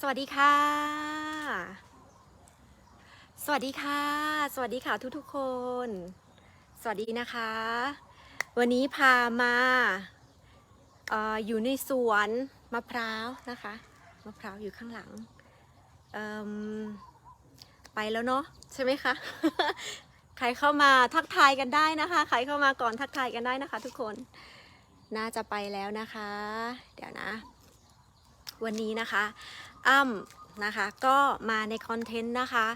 สวัสดีค่ะ สวัสดีค่ะ สวัสดีค่ะทุกๆคน สวัสดีนะคะ วันนี้พามาอออยู่ในสวนมะพร้าวนะคะ มะพร้าวอยู่ข้างหลัง ไปแล้วเนาะใช่ไหมคะ ใครเข้ามาทักทายกันได้นะคะ ใครเข้ามาก่อนทักทายกันได้นะคะ ทุกคน น่าจะไปแล้วนะคะ เดี๋ยวนะ วันนี้นะคะ อ้ำนะคะก็มาในคอนเทนต์นะคะ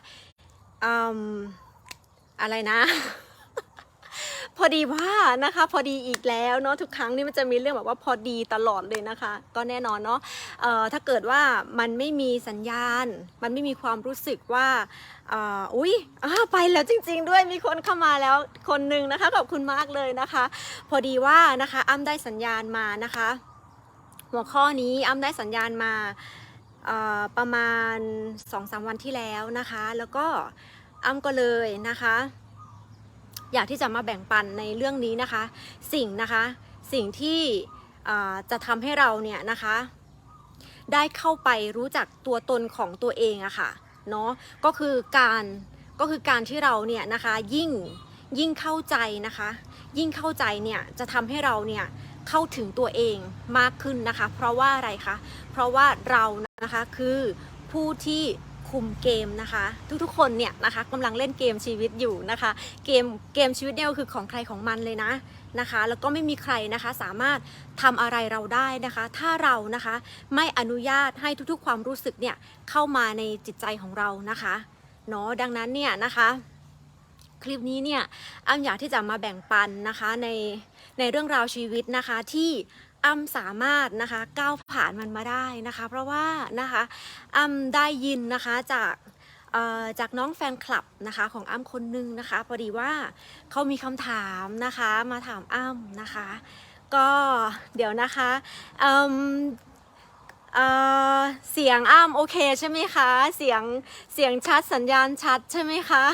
อืมอะไรนะ พอดีว่านะคะ พอดีอีกแล้วเนาะทุกครั้งนี่มันจะมีเรื่องแบบว่าพอดีตลอดเลยนะคะ ก็แน่นอนเนาะเอ่อถ้าเกิดว่ามันไม่มีสัญญาณ มันไม่มีความรู้สึกว่าอุ้ยไปแล้วจริง ๆ ด้วยมีคนเข้ามาแล้วคนหนึ่งนะคะขอบคุณมากเลยนะคะ พอดีว่านะคะอ้ำได้สัญญาณมานะคะ หัวข้อนี้อ้ำได้สัญญาณมา ประมาณ 2-3 วันที่แล้วนะคะ แล้วก็อ้ำก็เลยนะคะ อยากที่จะมาแบ่งปันในเรื่องนี้นะคะ สิ่งนะคะสิ่งที่จะทำให้เราเนี่ยนะคะ ได้เข้าไปรู้จักตัวตนของตัวเองอะค่ะเนาะก็คือการก็คือการที่เราเนี่ยนะคะยิ่งยิ่งเข้าใจนะคะ ยิ่งเข้าใจเนี่ยจะทำให้เราเนี่ยเข้าถึงตัวเองมากขึ้นนะคะ เพราะว่าอะไรคะเพราะว่าเรา นะคะคือผู้ที่คุมเกมนะคะ ทุกๆ คนเนี่ยนะคะกำลังเล่นเกมชีวิตอยู่นะคะ เกมเกมชีวิตเนี่ยก็คือของใครของมันเลยนะนะคะ แล้วก็ไม่มีใครนะคะสามารถทำอะไรเราได้นะคะ ถ้าเรานะคะไม่อนุญาตให้ทุกๆ ความรู้สึกเนี่ยเข้ามาในจิตใจของเรานะคะเนาะดังนั้นเนี่ยนะคะคลิปนี้เนี่ยอ้ำอยากที่จะมาแบ่งปันนะคะในในเรื่องราวชีวิตนะคะที่ อ้ำสามารถนะคะก้าวผ่านมันมาได้นะคะ เพราะว่านะคะอ้ำได้ยินนะคะจากจากน้องแฟนคลับนะคะของอ้ำคนนึงนะคะพอดีว่าเขามีคำถามนะคะมาถามอ้ำนะคะ ก็เดี๋ยวนะคะเเเสียงอ้ำโอเคใช่ไหมคะ เสียงเสียงชัดสัญญาณชัดใช่ไหมคะ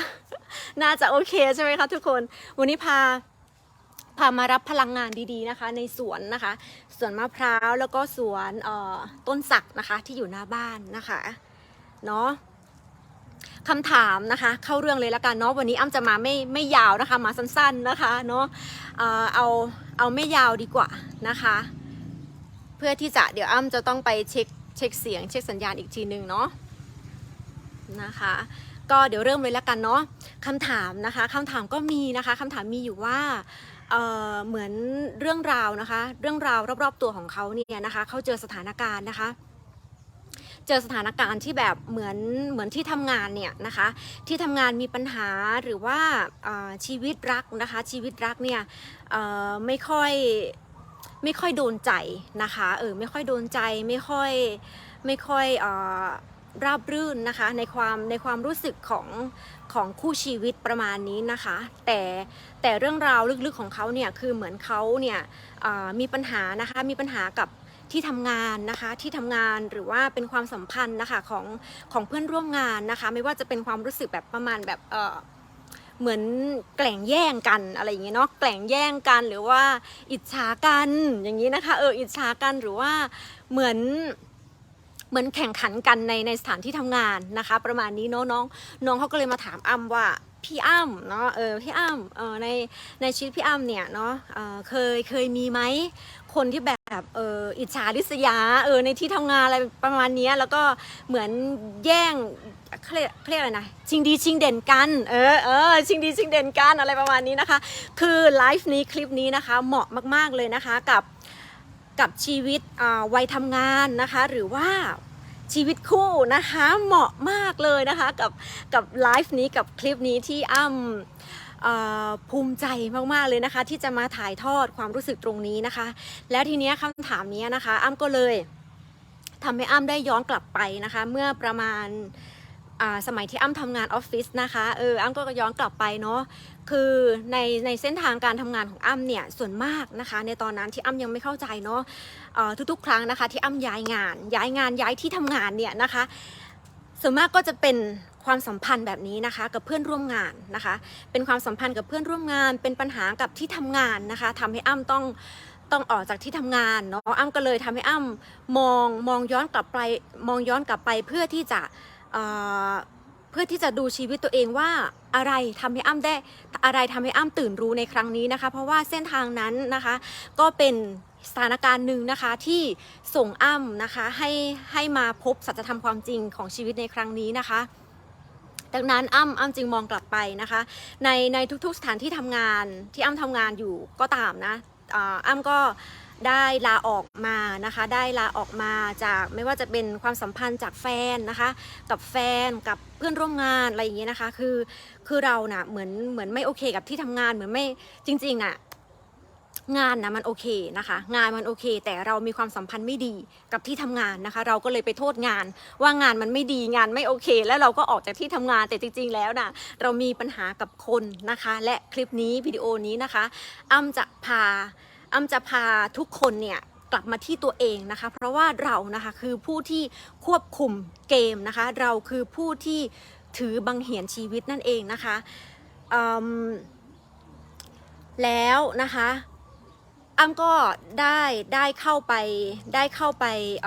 น่าจะโอเคใช่ไหมคะทุกคนวันนี้พา พามารับพลังงานดีๆนะคะ ในสวนนะคะสวนมะพร้าวแล้วก็สวนต้นสักนะคะที่อยู่หน้าบ้านนะคะเนาะคำถามนะคะ เข้าเรื่องเลยละกันเนาะวันนี้อ้ำจะมาไม่ไม่ยาวนะคะ มาสั้นๆนะคะเนาะเอ่อเอาเอาไม่ยาวดีกว่านะคะ เพื่อที่จะเดี๋ยวอ้ำจะต้องไปเช็คเช็คเสียง เช็คสัญญาณอีกทีหนึ่งเนาะนะคะก็เดี๋ยวเริ่มเลยละกันเนาะคำถามนะคะคำถามก็มีนะคะคำถามมีอยู่ว่า เอ่อเหมือนเรื่องราวนะคะ เรื่องราวรอบๆตัวของเขาเนี่ยนะคะเขาเจอสถานการณ์นะคะ เจอสถานการณ์ที่แบบเหมือนเหมือนที่ทำงานเนี่ยนะคะ ที่ทำงานมีปัญหาหรือว่าชีวิตรักนะคะ ชีวิตรักเนี่ยไม่ค่อยไม่ค่อยโดนใจนะคะเออไม่ค่อยโดนใจไม่ค่อยไม่ค่อยเอ่อราบรื่นนะคะในความในความรู้สึกของ ของคู่ชีวิตประมาณนี้นะคะ แต่แต่เรื่องราวลึกๆของเขาเนี่ยคือเหมือนเขาเนี่ยมีปัญหานะคะมีปัญหากับที่ทำงานนะคะที่ทำงานหรือว่าเป็นความสัมพันธ์นะคะของของเพื่อนร่วมงานนะคะ ไม่ว่าจะเป็นความรู้สึกแบบประมาณแบบเออเหมือนแกล่งแย่งกันอะไรอย่างเงี้ยเนาะแกล่งแย่งกันหรือว่าอิจฉากันอย่างนี้นะคะเอออิจฉากันหรือว่าเหมือน เหมือนแข่งขันกันในในสถานที่ทำงานนะคะ ประมาณนี้เนาะน้องน้องเขาก็เลยมาถามอ้ำว่าพี่อ้ำเนาะเออพี่อ้ำเออในในชีวิตพี่อ้ำเนี่ยเนาะเออเคยเคยมีไหมคนที่แบบเอออิจฉาริษยาเออในที่ทำงานอะไรประมาณนี้แล้วก็เหมือนแย่งเขาเรียกเขาเรียกอะไรนะชิงดีชิงเด่นกันเออเออชิงดีชิงเด่นกันอะไรประมาณนี้นะคะ คือไลฟ์นี้คลิปนี้นะคะเหมาะมากๆเลยนะคะกับ กับชีวิตวัยทำงานนะคะ หรือว่าชีวิตคู่นะคะเหมาะมากเลยนะคะกับกับไลฟ์นี้กับคลิปนี้ที่อ้ำเอ่อภูมิใจมากๆเลยนะคะ ที่จะมาถ่ายทอดความรู้สึกตรงนี้นะคะ แล้วทีเนี้ยคำถามนี้นะคะ อ้ำก็เลยทำให้อ้ำได้ย้อนกลับไปนะคะ เมื่อประมาณ สมัยที่อ้ำทำงานออฟฟิศนะคะเอออ้ำก็ย้อนกลับไปเนาะคือในในเส้นทางการทำงานของอ้ำเนี่ยส่วนมากนะคะ ในตอนนั้นที่อ้ำยังไม่เข้าใจเนาะเอ่อทุกๆ ครั้งนะคะ ที่อ้ำย้ายงาน ย้ายงานย้ายที่ทำงานเนี่ยนะคะ ส่วนมากก็จะเป็นความสัมพันธ์แบบนี้นะคะ กับเพื่อนร่วมงานนะคะ เป็นความสัมพันธ์กับเพื่อนร่วมงาน เป็นปัญหากับที่ทำงานนะคะทำให้อ้ำต้องต้องออกจากที่ทำงานเนาะอ้ำก็เลยทำให้อ้ำมองมองย้อนกลับไปมองย้อนกลับไปเพื่อที่จะ เพื่อที่จะดูชีวิตตัวเองว่าอะไรทำให้อ้ำได้อะไรทำให้อ้ำตื่นรู้ในครั้งนี้นะคะ เพราะว่าเส้นทางนั้นนะคะ ก็เป็นสถานการณ์หนึ่งนะคะที่ส่งอ้ำนะคะให้ให้มาพบสัจธรรมความจริงของชีวิตในครั้งนี้นะคะดังนั้นอ้ำอ้ำจึงมองกลับไปนะคะ ในในทุกๆสถานที่ทำงานที่อ้ำทำงานอยู่ก็ตามนะอ่าอ้ำก็ ได้ลาออกมานะคะ ได้ลาออกมาจากไม่ว่าจะเป็นความสัมพันธ์จากแฟนนะคะ กับแฟนกับเพื่อนร่วมงานอะไรอย่างเงี้ยนะคะ คือคือเราน่ะเหมือนเหมือนไม่โอเคกับที่ทำงานเหมือนไม่จริงๆน่ะงานนะมันโอเคนะคะ งานมันโอเค แต่เรามีความสัมพันธ์ไม่ดีกับที่ทำงานนะคะ เราก็เลยไปโทษงาน ว่างานมันไม่ดีงานไม่โอเค แล้วเราก็ออกจากที่ทำงานแต่จริง ๆ แล้วนะเรามีปัญหากับคนนะคะ และคลิปนี้วิดีโอนี้นะคะอ้ำจะพา อ้ำจะพาทุกคนเนี่ยกลับมาที่ตัวเองนะคะ เพราะว่าเรานะคะคือผู้ที่ควบคุมเกมนะคะ เราคือผู้ที่ถือบังเหียนชีวิตนั่นเองนะคะแล้วนะคะอ้ำก็ได้ได้เข้าไปได้เข้าไปเ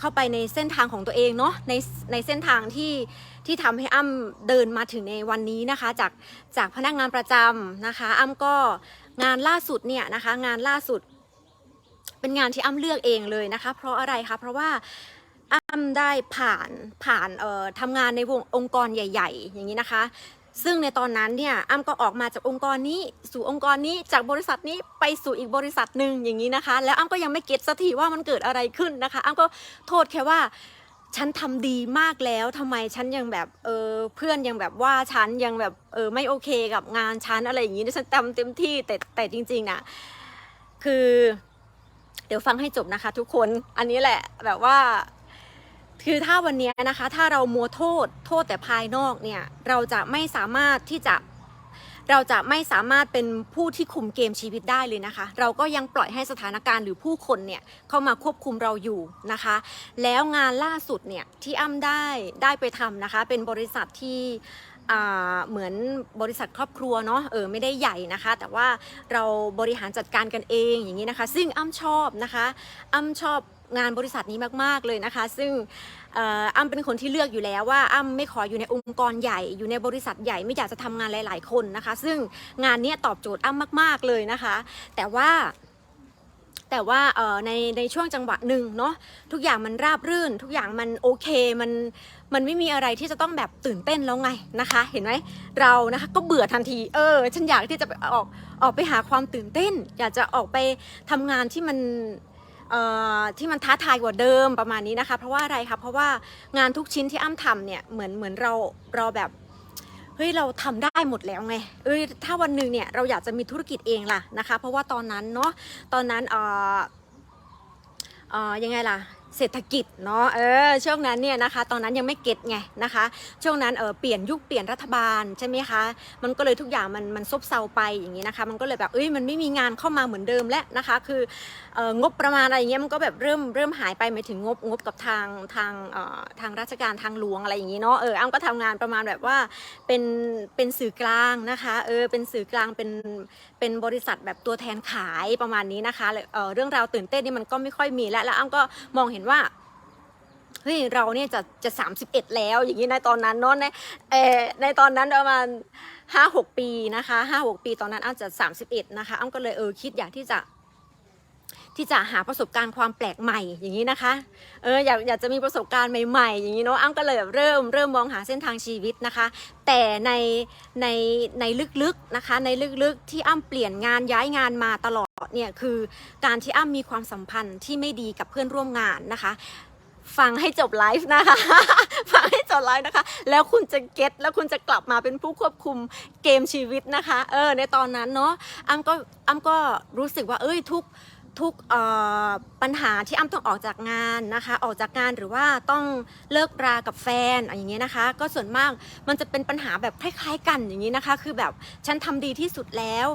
เข้าไปในเส้นทางของตัวเองเนาะในในเส้นทางที่ที่ทำให้อ้ำเดินมาถึงในวันนี้นะคะ จากจากพนักงานประจำนะคะ อ้ำก็ งานล่าสุดเนี่ยนะคะ งานล่าสุด เป็นงานที่อ้ำเลือกเองเลยนะคะ เพราะอะไรคะเพราะว่าอ้ำได้ผ่านผ่านเอ่อทำงานในวงองค์กรใหญ่ ๆ อย่างนี้นะคะ ซึ่งในตอนนั้นเนี่ยอ้ำก็ออกมาจากองค์กรนี้สู่องค์กรนี้จากบริษัทนี้ไปสู่อีกบริษัทหนึ่งอย่างนี้นะคะ แล้วอ้ำก็ยังไม่เก็ตสักทีว่ามันเกิดอะไรขึ้นนะคะอ้ำก็โทษแค่ว่า ฉันทำดีมากแล้วทำไมฉันยังแบบเออเพื่อนยังแบบว่าฉันยังแบบเออไม่โอเคกับงานฉันอะไรอย่างนี้ฉันทำเต็มที่แต่แต่จริงๆน่ะคือ เดี๋ยวฟังให้จบนะคะ ทุกคนอันนี้แหละแบบว่า คือถ้าวันนี้นะคะ ถ้าเรามัวโทษโทษแต่ภายนอกเนี่ย เราจะไม่สามารถที่จะ เราจะไม่สามารถเป็นผู้ที่คุมเกมชีวิตได้เลยนะคะ เราก็ยังปล่อยให้สถานการณ์หรือผู้คนเนี่ยเข้ามาควบคุมเราอยู่นะคะ แล้วงานล่าสุดเนี่ยที่อ้ำได้ได้ไปทำนะคะ เป็นบริษัทที่เหมือนบริษัทครอบครัวเนาะเออไม่ได้ใหญ่นะคะ แต่ว่าเราบริหารจัดการกันเองอย่างนี้นะคะ ซึ่งอ้ำชอบนะคะ อ้ำชอบงานบริษัทนี้มาก ๆ เลยนะคะ ซึ่ง อ่ออ้ำเป็นคนที่เลือกอยู่แล้วว่าอ้ำไม่ขออยู่ในองค์กรใหญ่ อยู่ในบริษัทใหญ่ไม่อยากจะทำงานหลาย ๆ คนนะคะ ซึ่งงานนี้ตอบโจทย์อ้ำมาก ๆเลยนะคะ แต่ว่าแต่ว่าในในช่วงจังหวะหนึ่งเนาะทุกอย่างมันราบรื่น ทุกอย่างมันโอเคมันมันไม่มีอะไรที่จะต้องแบบตื่นเต้นแล้วไงนะคะ เห็นไหมเรานะคะก็เบื่อทันทีเออฉันอยากที่จะไปออกออกไปหาความตื่นเต้น อยากจะออกไปทำงานที่มัน ที่มันท้าทายกว่าเดิมประมาณนี้นะคะ เพราะว่าอะไรคะเพราะว่างานทุกชิ้นที่อ้ำทำเนี่ยเหมือนเหมือนเราเราแบบเฮ้ยเราทำได้หมดแล้วไงเอ้ยถ้าวันหนึ่งเนี่ยเราอยากจะมีธุรกิจเองล่ะนะคะ เพราะว่าตอนนั้นเนาะตอนนั้นเออเออยังไงล่ะเศรษฐกิจเนาะเออช่วงนั้นเนี่ยนะคะ ตอนนั้นยังไม่เก็ตไงนะคะ ช่วงนั้นเออเปลี่ยนยุคเปลี่ยนรัฐบาลใช่ไหมคะมันก็เลยทุกอย่างมันมันซบเซาไปอย่างนี้นะคะ มันก็เลยแบบเอ้ยมันไม่มีงานเข้ามาเหมือนเดิมแล้วนะคะ คือ งบประมาณอะไรเงี้ยมันก็แบบเริ่มเริ่มหายไปหมายถึงงบงบกับทางทางทางราชการทางหลวงอะไรอย่างงี้เนาะเอออ้ำก็ทำงานประมาณแบบว่าเป็นเป็นสื่อกลางนะคะเออเป็นสื่อกลางเป็นเป็นบริษัทแบบตัวแทนขายประมาณนี้นะคะเออเรื่องราวตื่นเต้นนี่มันก็ไม่ค่อยมีแล้วแล้วอ้ำก็มองเห็นว่าเฮ้ยเราเนี่ยจะจะสามสิบเอ็ดแล้วอย่างนี้ในตอนนั้นเนาะในเออในตอนนั้นประมาณห้าหกปีนะคะห้าหกปีตอนนั้นอ้ำจะสามสิบเอ็ดนะคะอ้ำก็เลยเออคิดอยากที่จะ ที่จะหาประสบการณ์ความแปลกใหม่อย่างนี้นะคะเอออยากอยากจะมีประสบการณ์ใหม่ๆ อย่างนี้เนาะอ้ำก็เลยแบบเริ่มเริ่มมองหาเส้นทางชีวิตนะคะ แต่ในในในลึกๆนะคะในลึกๆที่อ้ำเปลี่ยนงานย้ายงานมาตลอดเนี่ยคือการที่อ้ำมีความสัมพันธ์ที่ไม่ดีกับเพื่อนร่วมงานนะคะฟังให้จบไลฟ์นะคะ ฟังให้จบไลฟ์นะคะ แล้วคุณจะเก็ตแล้วคุณจะกลับมาเป็นผู้ควบคุมเกมชีวิตนะคะ เออ ในตอนนั้นเนาะอ้ำก็อ้ำก็รู้สึกว่า เอ้ยทุก ทุกปัญหาที่อ้ำต้องออกจากงานนะคะ ออกจากงานหรือว่าต้องเลิกรากับแฟนอย่างเงี้ยนะคะ ก็ส่วนมากมันจะเป็นปัญหาแบบคล้ายๆกันอย่างนี้นะคะ คือแบบฉันทำดีที่สุดแล้ว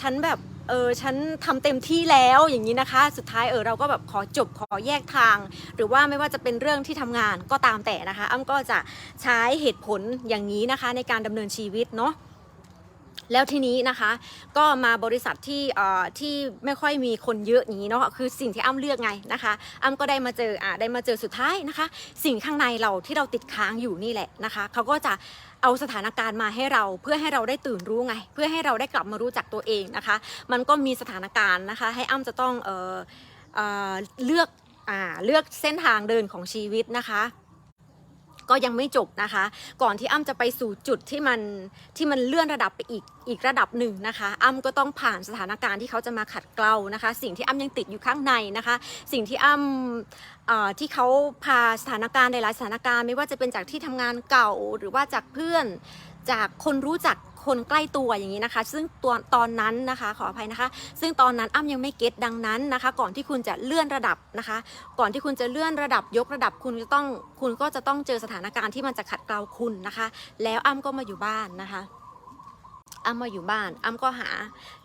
ฉันแบบเออฉันทำเต็มที่แล้วอย่างนี้นะคะ สุดท้ายเออเราก็แบบขอจบขอแยกทาง หรือว่าไม่ว่าจะเป็นเรื่องที่ทำงานก็ตามแต่นะคะ อ้ำก็จะใช้เหตุผลอย่างนี้นะคะในการดำเนินชีวิตเนาะ แล้วทีนี้นะคะก็มาบริษัทที่ที่ไม่ค่อยมีคนเยอะอย่างนี้เนาะคือสิ่งที่อ้ำเลือกไงนะคะอ้ำก็ได้มาเจออ่าได้มาเจอสุดท้ายนะคะ สิ่งข้างในเราที่เราติดค้างอยู่นี่แหละนะคะเขาก็จะเอาสถานการณ์มาให้เราเพื่อให้เราได้ตื่นรู้ไง เพื่อให้เราได้กลับมารู้จักตัวเองนะคะ มันก็มีสถานการณ์นะคะ ให้อ้ำจะต้องเออเออเลือกอ่าเลือกเส้นทางเดินของชีวิตนะคะ ก็ยังไม่จบนะคะ ก่อนที่อ้ำจะไปสู่จุดที่มันที่มันเลื่อนระดับไปอีกอีกระดับหนึ่งนะคะ อ้ำก็ต้องผ่านสถานการณ์ที่เขาจะมาขัดเกลานะคะ สิ่งที่อ้ำยังติดอยู่ข้างในนะคะ สิ่งที่อ้ำที่เขาพาสถานการณ์หลายๆสถานการณ์ ไม่ว่าจะเป็นจากที่ทำงานเก่าหรือว่าจากเพื่อนจากคนรู้จัก คนใกล้ตัวอย่างนี้นะคะ ซึ่งตัวตอนนั้นนะคะขออภัยนะคะ ซึ่งตอนนั้นอ้ำยังไม่เก็ตดังนั้นนะคะ ก่อนที่คุณจะเลื่อนระดับนะคะ ก่อนที่คุณจะเลื่อนระดับยกระดับคุณจะต้องคุณก็จะต้องเจอสถานการณ์ที่มันจะขัดเกลาคุณนะคะ แล้วอ้ำก็มาอยู่บ้านนะคะอ้ำมาอยู่บ้านอ้ำก็หา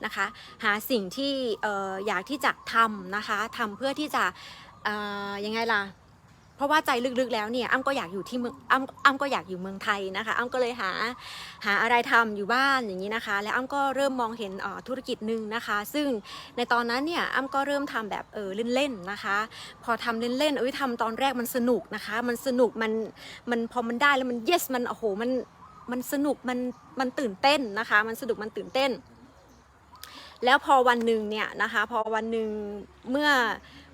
นะคะ หาสิ่งที่อออยากที่จะทำนะคะทำเพื่อที่จะยังไงล่ะ ราะว่าใจลึกๆแล้วเนี่ยอ้ำก็อยากอยู่ที่เมืองอ้ำอ้ำก็อยากอยู่เมืองไทยนะคะอ้ำก็เลยหาหาอะไรทำอยู่บ้านอย่างนี้นะคะ แล้วอ้ำก็เริ่มมองเห็นออธุรกิจหนึ่งนะคะ ซึ่งในตอนนั้นเนี่ยอ้ำก็เริ่มทำแบบเออเล่นๆนะคะ พอทำเล่นๆเอ้ยทำตอนแรกมันสนุกนะคะ มันสนุกมันมันพอมันได้แล้วมัน yes มันโอ้โหมันมันสนุกมันมันตื่นเต้นนะคะ มันสนุกมันตื่นเต้น แล้วพอวันหนึ่งเนี่ยนะคะ พอวันหนึ่งเมื่อ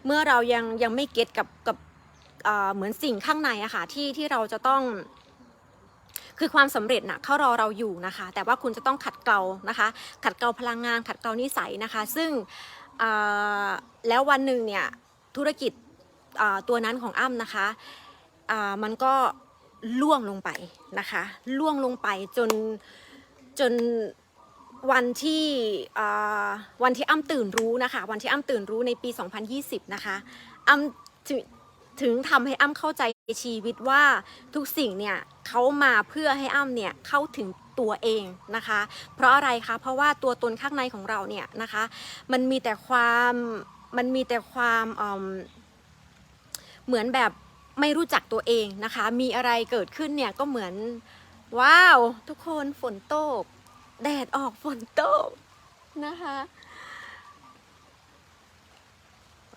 เมื่อเรายังยังไม่เก็ตกับกับ เหมือนสิ่งข้างในอะค่ะที่ที่เราจะต้อง คือความสำเร็จนะเขารอเราอยู่นะคะ แต่ว่าคุณจะต้องขัดเกลานะคะ ขัดเกลาพลังงาน ขัดเกลานิสัยนะคะ ซึ่งแล้ววันหนึ่งเนี่ยธุรกิจตัวนั้นของอ้ำนะคะมันก็ล่วงลงไปนะคะล่วงลงไปจนจนวันที่วันที่อ้ำตื่นรู้นะคะ วันที่อ้ำตื่นรู้ในปี 2020 นะคะอ้ำ ถึงถึงทำให้อ้ำเข้าใจชีวิตว่าทุกสิ่งเนี่ยเขามาเพื่อให้อ้ำเนี่ยเข้าถึงตัวเองนะคะ เพราะอะไรคะเพราะว่าตัวตนข้างในของเราเนี่ยนะคะ มันมีแต่ความมันมีแต่ความเอิ่มเหมือนแบบไม่รู้จักตัวเองนะคะ มีอะไรเกิดขึ้นเนี่ยก็เหมือนว้าว ทุกคนฝนตก แดดออกฝนตกนะคะ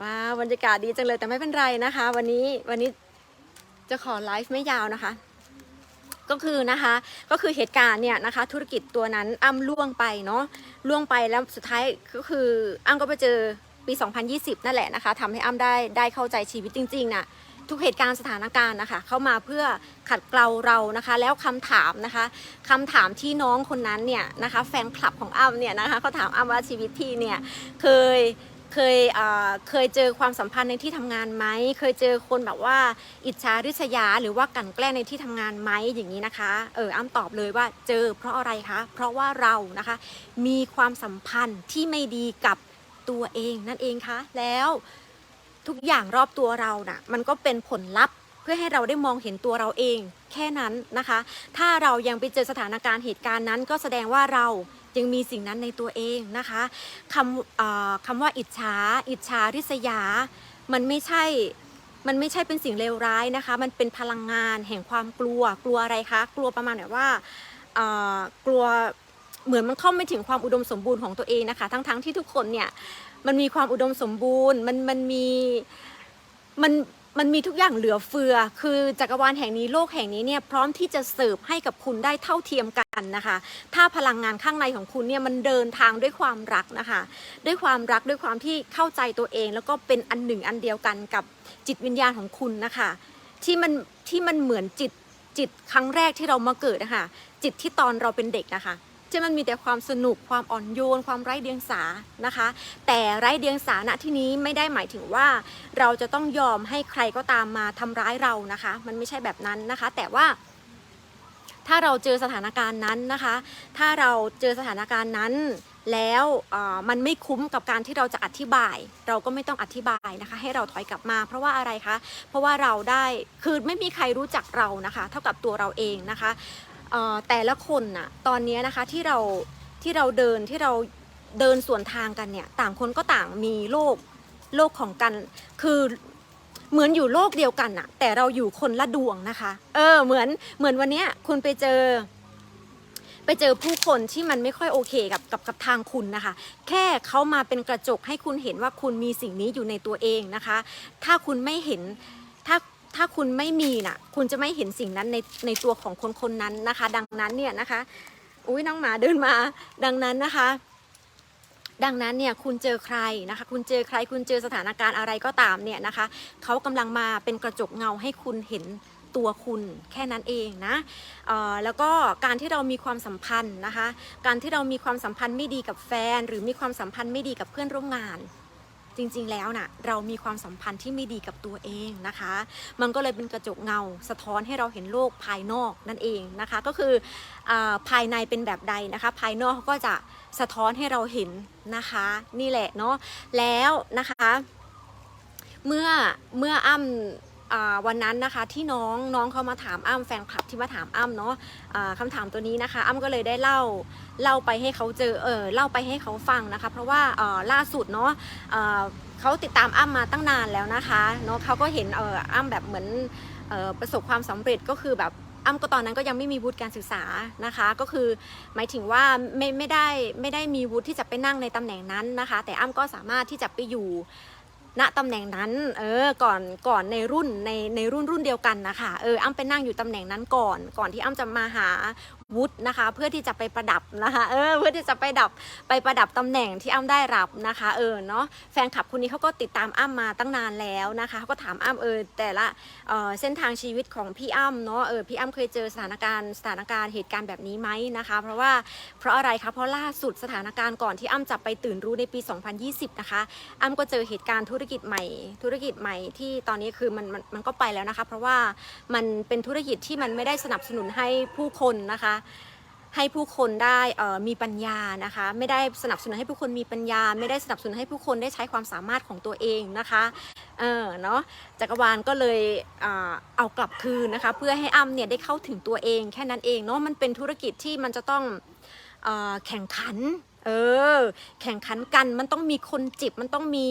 ว้าวบรรยากาศดีจังเลยแต่ไม่เป็นไรนะคะ วันนี้วันนี้จะขอไลฟ์ไม่ยาวนะคะ ก็คือนะคะก็คือเหตุการณ์เนี่ยนะคะ ธุรกิจตัวนั้นอ้ำล่วงไปเนาะล่วงไปแล้วสุดท้ายก็คืออ้ำก็ไปเจอปี 2020 นั่นแหละนะคะทำให้อ้ำได้ได้เข้าใจชีวิตจริงๆน่ะทุกเหตุการณ์สถานการณ์นะคะ เข้ามาเพื่อขัดเกลาเรานะคะ แล้วคำถามนะคะคำถามที่น้องคนนั้นเนี่ยนะคะ แฟนคลับของอ้ำเนี่ยนะคะเขาถามอ้ำว่าชีวิตพี่เนี่ยเคย เคยเคยเจอความสัมพันธ์ในที่ทำงานไหม เคยเจอคนแบบว่าอิจฉาริษยา หรือว่ากั่นแกล้งในที่ทำงานไหมอย่างนี้นะคะ เอออ้ำตอบเลยว่าเจอเพราะอะไรคะ เพราะว่าเรานะคะ มีความสัมพันธ์ที่ไม่ดีกับตัวเองนั่นเองคะ แล้วทุกอย่างรอบตัวเราน่ะมันก็เป็นผลลัพธ์เพื่อให้เราได้มองเห็นตัวเราเองแค่นั้นนะคะ ถ้าเรายังไปเจอสถานการณ์เหตุการณ์นั้นก็แสดงว่าเรา ยังมีสิ่งนั้นในตัวเองนะคะคำคำว่าอิจฉา อิจฉาริษยา มันไม่ใช่ มันไม่ใช่เป็นสิ่งเลวร้ายนะคะ มันเป็นพลังงานแห่งความกลัว กลัวอะไรคะ กลัวประมาณแบบว่ากลัวเหมือนมันเข้าไม่ถึงความอุดมสมบูรณ์ของตัวเองนะคะ ทั้งๆทที่ทุกคนเนี่ย มันมีความอุดมสมบูรณ์ มันมันมี มัน มันมีทุกอย่างเหลือเฟือ คือจักรวาลแห่งนี้โลกแห่งนี้เนี่ยพร้อมที่จะเสิร์ฟให้กับคุณได้เท่าเทียมกันนะคะ ถ้าพลังงานข้างในของคุณเนี่ยมันเดินทางด้วยความรักนะคะ ด้วยความรักด้วยความที่เข้าใจตัวเอง แล้วก็เป็นอันหนึ่งอันเดียวกันกับจิตวิญญาณของคุณนะคะ ที่มันที่มันเหมือนจิตจิตครั้งแรกที่เรามาเกิดนะคะจิตที่ตอนเราเป็นเด็กนะคะ ที่มันมีแต่ความสนุกความอ่อนโยน ความไร้เดียงสานะคะ แต่ไร้เดียงสาณที่นี้ไม่ได้หมายถึงว่า เราจะต้องยอมให้ใครก็ตามมาทำร้ายเรานะคะ มันไม่ใช่แบบนั้นนะคะ แต่ว่าถ้าเราเจอสถานการณ์นั้นนะคะ ถ้าเราเจอสถานการณ์นั้นแล้วมันไม่คุ้มกับการที่เราจะอธิบาย เราก็ไม่ต้องอธิบายนะคะ ให้เราถอยกลับมา เพราะว่าอะไรคะ เพราะว่าเราได้คือไม่มีใครรู้จักเรานะคะ เท่ากับตัวเราเองนะคะ แต่ละคนน่ะตอนนี้นะคะที่เราที่เราเดินที่เราเดินส่วนทางกันเนี่ยต่างคนก็ต่างมีโลกโลกของกัน คือเหมือนอยู่โลกเดียวกันน่ะ แต่เราอยู่คนละดวงนะคะ เออเหมือนเหมือนวันเนี้ยคุณไปเจอ ไปเจอผู้คนที่มันไม่ค่อยโอเคกับกับกับทางคุณนะคะ แค่เขามาเป็นกระจกให้คุณเห็นว่าคุณมีสิ่งนี้อยู่ในตัวเองนะคะ ถ้าคุณไม่เห็น ถ้าคุณไม่มีน่ะ คุณจะไม่เห็นสิ่งนั้นในในตัวของคนคนนั้นนะคะ ดังนั้นเนี่ยนะคะ อุ้ยน้องหมาเดินมา ดังนั้นนะคะ ดังนั้นเนี่ยคุณเจอใครนะคะ คุณเจอใคร คุณเจอสถานการณ์อะไรก็ตามเนี่ยนะคะเขากำลังมาเป็นกระจกเงาให้คุณเห็นตัวคุณแค่นั้นเองนะออแล้วก็การที่เรามีความสัมพันธ์นะคะ การที่เรามีความสัมพันธ์ไม่ดีกับแฟน หรือมีความสัมพันธ์ไม่ดีกับเพื่อนร่วมงาน จริงๆแล้วน่ะเรามีความสัมพันธ์ที่ไม่ดีกับตัวเองนะคะ มันก็เลยเป็นกระจกเงา สะท้อนให้เราเห็นโลกภายนอกนั่นเองนะคะ ก็คืออภายในเป็นแบบใดนะคะ ภายนอกเขาก็จะสะท้อนให้เราเห็นนะคะ นี่แหละเนาะแล้วนะคะ เมื่อเมื่ออ้ำ วันนั้นนะคะที่น้องน้องเขามาถามอ้ำแฟนคลับที่มาถามอ้ำเนาะอ่าคำถามตัวนี้นะคะ อ้ำก็เลยได้เล่าเล่าไปให้เขาเจอเออเล่าไปให้เขาฟังนะคะ เพราะว่าล่าสุดเนาะเอ่อเขาติดตามอ้ำมาตั้งนานแล้วนะคะเนาะเขาก็เห็นเอออ้ำแบบเหมือนอประสบความสำเร็จก็คือแบบอ้ำก็ตอนนั้นก็ยังไม่มีวุฒิการศึกษานะคะ ก็คือหมายถึงว่าไม่ไม่ได้ไม่ได้มีวุฒิที่จะไปนั่งในตำแหน่งนั้นนะคะ แต่อ้ำก็สามารถที่จะไปอยู่ ณตำแหน่งนั้นเออก่อนก่อนในรุ่นในในรุ่นรุ่นเดียวกันนะคะเอออ้ำไปนั่งอยู่ตำแหน่งนั้นก่อน ก่อนที่อ้ำจะมาหา วุฒินะคะ เพื่อที่จะไปประดับนะคะเออเพื่อที่จะไปดับไปประดับตำแหน่งที่อ้ำได้รับนะคะเออเนาะแฟนคลับคนนี้เขาก็ติดตามอ้ำมาตั้งนานแล้วนะคะเขาก็ถามอ้ำเออแต่ละเออเส้นทางชีวิตของพี่อ้ำเนาะเออพี่อ้ำเคยเจอสถานการณ์สถานการณ์เหตุการณ์แบบนี้ไหมนะคะ เพราะว่าเพราะอะไรคะเพราะล่าสุดสถานการณ์ก่อนที่อ้ำจะไปตื่นรู้ในปี 2020 นะคะอ้ำก็เจอเหตุการณ์ธุรกิจใหม่ ธุรกิจใหม่ที่ตอนนี้คือมันมันมันก็ไปแล้วนะคะ เพราะว่ามันเป็นธุรกิจที่มันไม่ได้สนับสนุนให้ผู้คนนะคะให้ผู้คนได้มีปัญญานะคะ ไม่ได้สนับสนุนให้ผู้คนมีปัญญา ไม่ได้สนับสนุนให้ผู้คนได้ใช้ความสามารถของตัวเองนะคะเออเนาะจักรวาลก็เลยเอากลับคืนนะคะ เพื่อให้อ้ำเนี่ยได้เข้าถึงตัวเองแค่นั้นเองเนาะมันเป็นธุรกิจที่มันจะต้องอแข่งขันเออแข่งขันกันมันต้องมีคนจิบมันต้องมี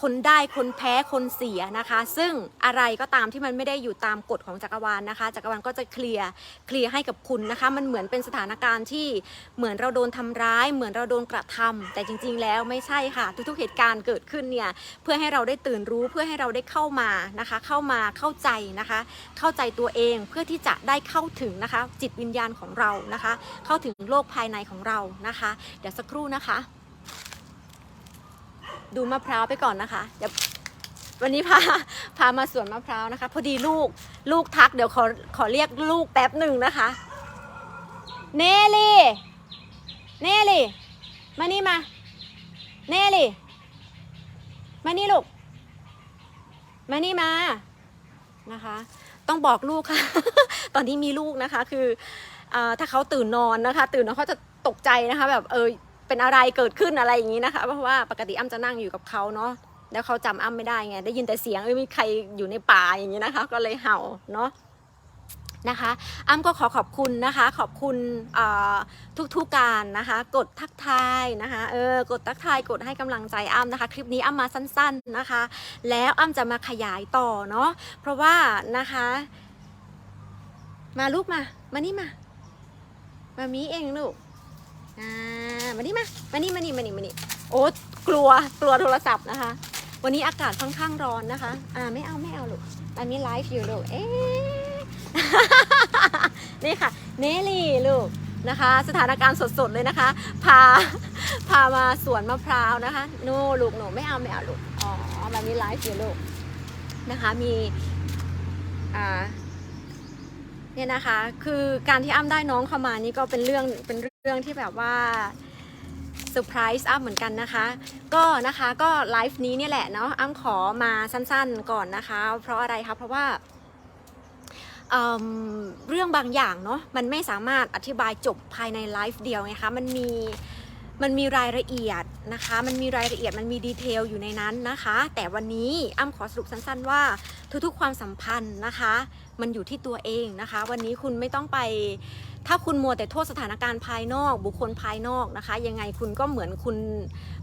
คนได้คนแพ้คนเสียนะคะ ซึ่งอะไรก็ตามที่มันไม่ได้อยู่ตามกฎของจักรวาลนะคะ จักรวาลก็จะเคลียร์เคลียร์ให้กับคุณนะคะ มันเหมือนเป็นสถานการณ์ที่เหมือนเราโดนทำร้าย เหมือนเราโดนกระทำแต่จริง ๆ แล้วไม่ใช่ค่ะ ทุกๆเหตุการณ์เกิดขึ้นเนี่ยเพื่อให้เราได้ตื่นรู้เพื่อให้เราได้เข้ามานะคะ เข้ามาเข้าใจนะคะ เข้าใจตัวเองเพื่อที่จะได้เข้าถึงนะคะ จิตวิญญาณของเรานะคะ เข้าถึงโลกภายในของเรานะคะ เดี๋ยวสักครู่นะคะ ดูมะพร้าวไปก่อนนะคะ เดี๋ยววันนี้พาพามาสวนมะพร้าวนะคะ พอดีลูกลูกทักเดี๋ยวขอขอเรียกลูกแป๊บหนึ่งนะคะ เนลี่ เนลี่ มานี่มา เนลี่ มานี่ลูก มานี่มา นะคะ ต้องบอกลูกค่ะ ตอนนี้มีลูกนะคะ คืออถ้าเขาตื่นนอนนะคะ ตื่นนอนเขาจะตกใจนะคะ แบบเออ เป็นอะไรเกิดขึ้นอะไรอย่างนี้นะคะ เพราะว่าปกติอ้ำจะนั่งอยู่กับเขาเนาะแล้วเขาจำอ้ำไม่ได้ไง ได้ยินแต่เสียงเอ้ยมีใครอยู่ในป่าอย่างนี้นะคะ ก็เลยเห่าเนาะนะคะอ้ำก็ขอขอบคุณนะคะ ขอบคุณทุกๆการนะคะ กดทักทายนะคะเออกดทักทายกดให้กำลังใจอ้ำนะคะ คลิปนี้อ้ำมาสั้น ๆนะคะ แล้วอ้ำจะมาขยายต่อเนาะเพราะว่านะคะ มาลูกมา มานี่มา มามีเองลูก อ่ามานี่มามานี่มานี่มานี่มานี่โอ้กลัวกลัวโทรศัพท์นะคะ วันนี้อากาศค่อนข้างร้อนนะคะ อ่าไม่เอาไม่เอาลูกอันนี้ไลฟ์อยู่ลูกเอ๊นี่ค่ะเนลี่ลูกนะคะ สถานการณ์สดๆเลยนะคะ พาพามาสวนมะพร้าวนะคะโน่ลูกหนูไม่เอาไม่เอาลูกอ๋อแบบนี้ไลฟ์อยู่ลูกนะคะมีอ่า เนี่ยนะคะ คือการที่อ้ำได้น้องเข้ามานี่ก็เป็นเรื่องเป็นเรื่องที่แบบว่าเซอร์ไพรส์อ้ำเหมือนกันนะคะ ก็นะคะก็ไลฟ์นี้เนี่ยแหละเนาะอ้ำขอมาสั้นๆก่อนนะคะ เพราะอะไรคะเพราะว่าเเรื่องบางอย่างเนาะมันไม่สามารถอธิบายจบภายในไลฟ์เดียวไงคะมันมี มันมีรายละเอียดนะคะ มันมีรายละเอียดมันมีดีเทลอยู่ในนั้นนะคะ แต่วันนี้อ้ำขอสรุปสั้นๆ ว่าทุกๆความสัมพันธ์นะคะ มันอยู่ที่ตัวเองนะคะ วันนี้คุณไม่ต้องไป ถ้าคุณมัวแต่โทษสถานการณ์ภายนอก บุคคลภายนอกนะคะ ยังไงคุณก็เหมือนคุณ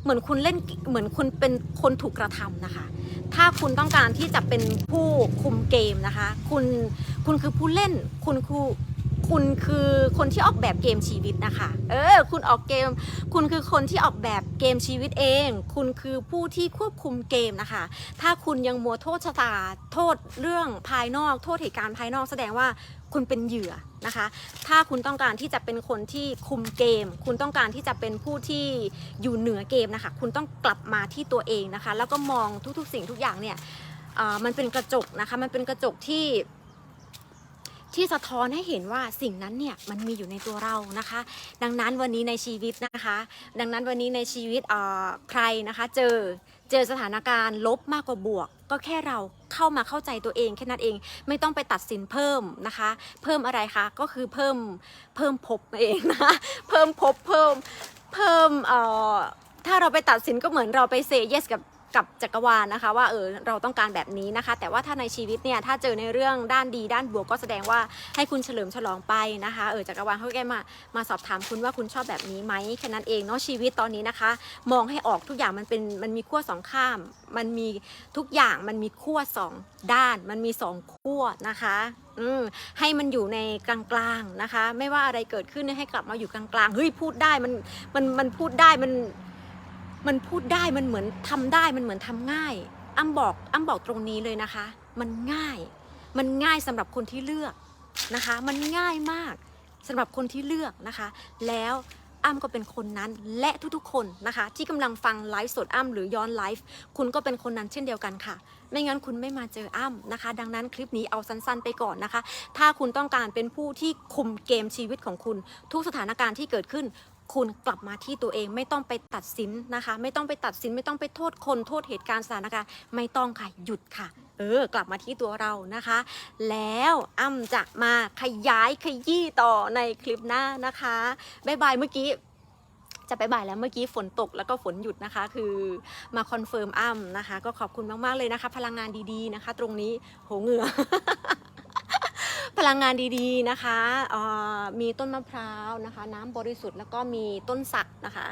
เหมือนคุณเล่นเหมือนคุณเป็นคนถูกกระทำนะคะ ถ้าคุณต้องการที่จะเป็นผู้คุมเกมนะคะ คุณคุณคือผู้เล่นคุณคือ คุณคือคนที่ออกแบบเกมชีวิตนะคะ เออ คุณออกเกม คุณคือคนที่ออกแบบเกมชีวิตเอง คุณคือผู้ที่ควบคุมเกมนะคะ ถ้าคุณยังมัวโทษชะตา โทษเรื่องภายนอก โทษเหตุการณ์ภายนอกแสดงว่าคุณเป็นเหยื่อนะคะ ถ้าคุณต้องการที่จะเป็นคนที่คุมเกม คุณต้องการที่จะเป็นผู้ที่อยู่เหนือเกมนะคะ คุณต้องกลับมาที่ตัวเองนะคะ แล้วก็มองทุกๆ สิ่งทุกอย่างเนี่ยมันเป็นกระจกนะคะ มันเป็นกระจกที่ ที่สะท้อนให้เห็นว่าสิ่งนั้นเนี่ยมันมีอยู่ในตัวเรานะคะ ดังนั้นวันนี้ในชีวิตนะคะ ดังนั้นวันนี้ในชีวิตเอ่อใครนะคะ เจอเจอสถานการณ์ลบมากกว่าบวก ก็แค่เราเข้ามาเข้าใจตัวเองแค่นั้นเองไม่ต้องไปตัดสินเพิ่มนะคะ เพิ่มอะไรคะก็คือเพิ่มเพิ่มภพเองนะเพิ่มภพเพิ่มเพิ่มเอ่อถ้าเราไปตัดสินก็เหมือนเราไปเซ y yes กับ กับจักรวาลนะคะ ว่าเออเราต้องการแบบนี้นะคะ แต่ว่าถ้าในชีวิตเนี่ยถ้าเจอในเรื่องด้านดีด้านบวกก็แสดงว่าให้คุณเฉลิมฉลองไปนะคะเออจักรวาลเขาแค่มามาสอบถามคุณว่าคุณชอบแบบนี้ไหมแค่นั้นเองเนาะชีวิตตอนนี้นะคะ มองให้ออกทุกอย่างมันเป็นมันมีขั้วสองข้าม มันมีทุกอย่างมันมีขั้วสองด้าน มันมีสองขั้วนะคะอืมให้มันอยู่ในกลางๆนะคะ ไม่ว่าอะไรเกิดขึ้นให้กลับมาอยู่กลางๆเฮ้ยพูดได้มันมันมันพูดได้มัน มันพูดได้มันเหมือนทำได้มันเหมือนทำง่าย อ้ำบอกอ้ำบอกตรงนี้เลยนะคะ มันง่าย มันง่ายสำหรับคนที่เลือกนะคะ มันง่ายมากสำหรับคนที่เลือกนะคะ แล้วอ้ำก็เป็นคนนั้นและทุกๆคนนะคะ ที่กำลังฟังไลฟ์สดอ้ำหรือย้อนไลฟ์คุณก็เป็นคนนั้นเช่นเดียวกันค่ะ ไม่งั้นคุณไม่มาเจออ้ำนะคะ ดังนั้นคลิปนี้เอาสั้นๆไปก่อนนะคะ ถ้าคุณต้องการเป็นผู้ที่คุมเกมชีวิตของคุณ ทุกสถานการณ์ที่เกิดขึ้น คุณกลับมาที่ตัวเองไม่ต้องไปตัดสินนะคะ ไม่ต้องไปตัดสินไม่ต้องไปโทษคนโทษเหตุการณ์สถานการณ์ไม่ต้องค่ะหยุดค่ะ เออกลับมาที่ตัวเรานะคะ แล้วอ้ำจะมาขยายขยี้ต่อในคลิปหน้านะคะบ๊ายบายเมื่อกี้จะไปบ่ายแล้วเมื่อกี้ฝนตกแล้วก็ฝนหยุดนะคะ คือมาคอนเฟิร์มอ้ำนะคะ ก็ขอบคุณมาก ๆ เลยนะคะ พลังงานดี ๆ นะคะ ตรงนี้โหเหงื่อ พลังงานดีๆนะคะมีต้นมะพร้าวนะคะ น้ำบริสุทธิ์แล้วก็มีต้นสักนะคะ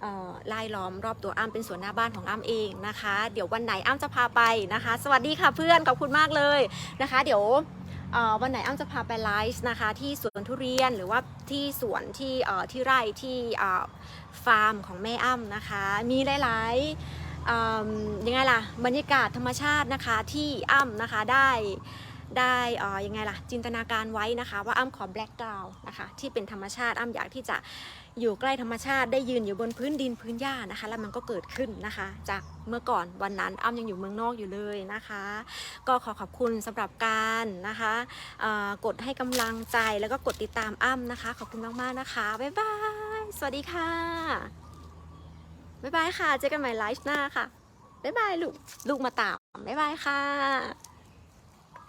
เอ่อไล่ล้อมรอบตัวอ้ำเป็นสวนหน้าบ้านของอ้ำเองนะคะ เดี๋ยววันไหนอ้ำจะพาไปนะคะ สวัสดีค่ะเพื่อนขอบคุณมากเลยนะคะ เดี๋ยววันไหนอ้ำจะพาไปไลฟ์นะคะที่สวนทุเรียนหรือว่าที่สวนที่ที่ไร่ที่ฟาร์มของแม่อ้ำนะคะ มีหลายๆยังไงล่ะบรรยากาศธรรมชาตินะคะที่อ้ำนะคะได้ ได้เอ่อยังไงล่ะ จินตนาการไว้นะคะ ว่าอ้ำขอแบล็กกราวนะคะที่เป็นธรรมชาติอ้ำอยากที่จะอยู่ใกล้ธรรมชาติได้ยืนอยู่บนพื้นดินพื้นหญ้านะคะ แล้วมันก็เกิดขึ้นนะคะ จากเมื่อก่อนวันนั้นอ้ำยังอยู่เมืองนอกอยู่เลยนะคะ ก็ขอขอบคุณสำหรับการนะคะกดให้กำลังใจแล้วก็กดติดตามอ้ำนะคะ ขอบคุณมากๆนะคะบ๊ายบายสวัสดีค่ะบ๊ายบายค่ะเจอกันใหม่ไลฟ์หน้าค่ะบ๊ายบายลูกลูกมาตามบ๊ายบายค่ะ